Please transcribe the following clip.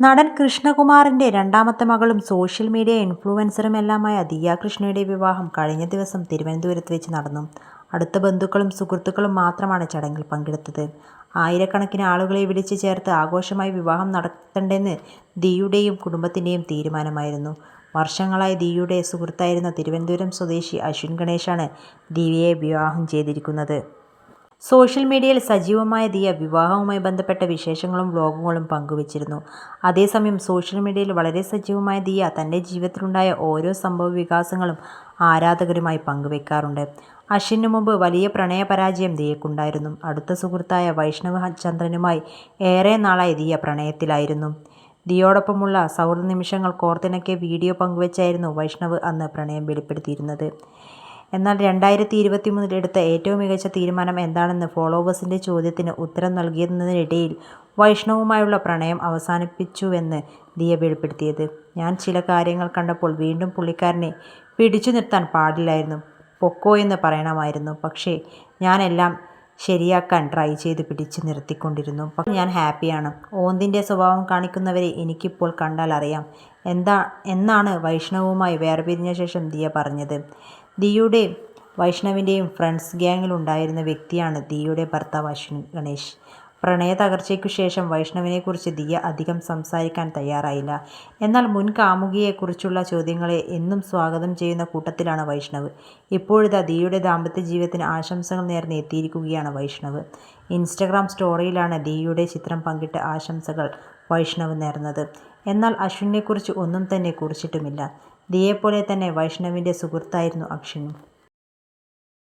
നടൻ കൃഷ്ണകുമാറിന്റെ രണ്ടാമത്തെ മകളും സോഷ്യൽ മീഡിയ ഇൻഫ്ലുവൻസറുമെല്ലാമായ ദിയ കൃഷ്ണയുടെ വിവാഹം കഴിഞ്ഞ ദിവസം തിരുവനന്തപുരത്ത് വെച്ച് നടന്നു. അടുത്ത ബന്ധുക്കളും സുഹൃത്തുക്കളും മാത്രമാണ് ചടങ്ങിൽ പങ്കെടുത്തത്. ആയിരക്കണക്കിന് ആളുകളെ വിളിച്ച് ചേർത്ത് ആഘോഷമായി വിവാഹം നടത്തണ്ടെന്ന് ദിയുടെയും കുടുംബത്തിന്റെയും തീരുമാനമായിരുന്നു. വർഷങ്ങളായി ദിയുടെ സുഹൃത്തായിരുന്ന തിരുവനന്തപുരം സ്വദേശി അശ്വിൻ ഗണേശാണ് ദിവ്യയെ വിവാഹം ചെയ്തിരിക്കുന്നത്. സോഷ്യൽ മീഡിയയിൽ സജീവമായ ദിയ വിവാഹവുമായി ബന്ധപ്പെട്ട വിശേഷങ്ങളും വ്ലോഗുകളും പങ്കുവച്ചിരുന്നു. അതേസമയം സോഷ്യൽ മീഡിയയിൽ വളരെ സജീവമായ ദിയ തന്റെ ജീവിതത്തിലുണ്ടായ ഓരോ സംഭവ വികാസങ്ങളും ആരാധകരുമായി പങ്കുവെക്കാറുണ്ട്. അശ്വിനു മുമ്പ് വലിയ പ്രണയ പരാജയം ദിയക്കുണ്ടായിരുന്നു അടുത്ത സുഹൃത്തായ വൈഷ്ണവ് ചന്ദ്രനുമായി ഏറെ നാളായി ദിയ പ്രണയത്തിലായിരുന്നു. ദിയോടൊപ്പമുള്ള സൗഹൃദ നിമിഷങ്ങൾ കോർത്തിണക്കിയ വീഡിയോ പങ്കുവച്ചായിരുന്നു വൈഷ്ണവ് അന്ന് പ്രണയം വെളിപ്പെടുത്തിയിരുന്നത്. എന്നാൽ രണ്ടായിരത്തി ഇരുപത്തി എടുത്ത ഏറ്റവും മികച്ച തീരുമാനം എന്താണെന്ന് ഫോളോവേഴ്സിന്റെ ചോദ്യത്തിന് ഉത്തരം നൽകിയതിനിടയിൽ വൈഷ്ണവുമായുള്ള പ്രണയം അവസാനിപ്പിച്ചുവെന്ന് ദിയ വെളിപ്പെടുത്തിയത്. "ഞാൻ ചില കാര്യങ്ങൾ കണ്ടപ്പോൾ വീണ്ടും പുള്ളിക്കാരനെ പിടിച്ചു നിർത്താൻ പാടില്ലായിരുന്നു. പൊക്കോ എന്ന് പറയണമായിരുന്നു. പക്ഷേ ഞാൻ എല്ലാം ശരിയാക്കാൻ ട്രൈ ചെയ്ത് പിടിച്ചു നിർത്തിക്കൊണ്ടിരുന്നു. പക്ഷേ ഞാൻ ഹാപ്പിയാണ്. ഓന്തിന്റെ സ്വഭാവം കാണിക്കുന്നവരെ എനിക്കിപ്പോൾ കണ്ടാൽ അറിയാം' എന്താ എന്നാണ് വൈഷ്ണവുമായി വേർപിരിഞ്ഞ ശേഷം ദിയ പറഞ്ഞത്. ദിയുടെ വൈഷ്ണവിന്റെയും ഫ്രണ്ട്സ് ഗ്യാങ്ങിലുണ്ടായിരുന്ന വ്യക്തിയാണ് ദിയുടെ ഭർത്താവ് അശ്വിൻ ഗണേശ്. പ്രണയത്തകർച്ചയ്ക്കു ശേഷം വൈഷ്ണവിനെക്കുറിച്ച് ദിയ അധികം സംസാരിക്കാൻ തയ്യാറായില്ല. എന്നാൽ മുൻ കാമുകിയെക്കുറിച്ചുള്ള ചോദ്യങ്ങളെ എന്നും സ്വാഗതം ചെയ്യുന്ന കൂട്ടത്തിലാണ് വൈഷ്ണവ്. ഇപ്പോഴിതാ ദിയയുടെ ദാമ്പത്യജീവിതത്തിന് ആശംസകൾ നേർന്ന് എത്തിയിരിക്കുകയാണ് വൈഷ്ണവ്. ഇൻസ്റ്റഗ്രാം സ്റ്റോറിയിലാണ് ദിയയുടെ ചിത്രം പങ്കിട്ട് ആശംസകൾ വൈഷ്ണവ് നേർന്നത്. എന്നാൽ അശ്വിനെക്കുറിച്ച് ഒന്നും തന്നെ കുറിച്ചിട്ടുമില്ല. ദിയയെപ്പോലെ തന്നെ വൈഷ്ണവിന്റെ സുഹൃത്തായിരുന്നു അശ്വിനും.